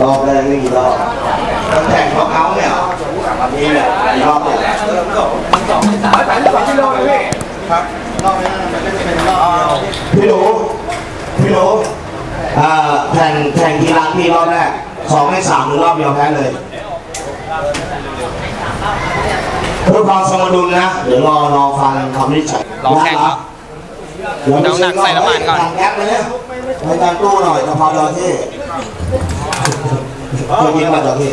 รอบแรกไม่กี่รอบต้องแข่งน็อกเอาเนี่ยเหรอนี่แหละรอบเนี่ยครับรอบนี้มันเป็นเป็นรอบพี่หนูพี่หนูอ่าแข่งแข่งกีฬาพี่รอบแรกสองในสามหรือรอบเดียวแพ้เลยเพื่อความสมดุลนะ เดี๋ยวรอรอฟังคำวินิจฉัยรอแข่งครับเดี๋ยวน้ำหนักใส่น้ำมันก่อน ทางแอปเลยเนี่ยให้การตู้หน่อยกะเพราจระเข้เคยกินกะเพราจระเข้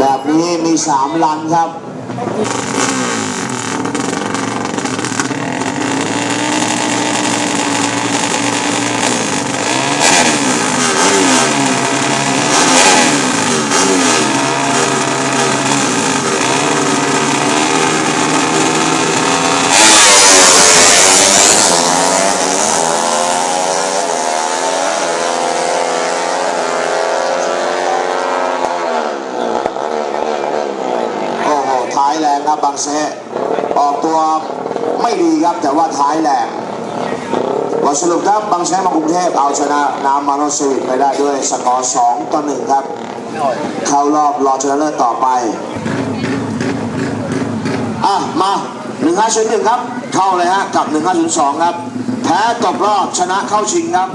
แบบ นี่มีสามลันครับ โอ้โห ท้ายแรง ครับบางเซออกตัวไม่ดีครับแต่ว่าท้ายแรงบทสรุปครับบางแซมากรุงเทพเอาชนะน้ำมาโนสวิตไปได้ด้วยสกอร์2ต่อ1ครับ เข้ารอบรอชนะเลิศต่อไปอะมา1501ครับ เข้าเลยฮะกับ1502ครับ แพ้ตกรอบชนะเข้าชิงครับ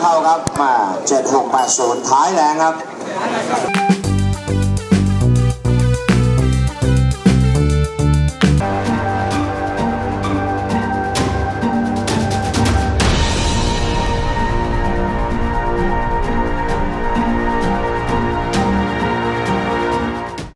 เข้าครับมา7680ท้ายแรงครับ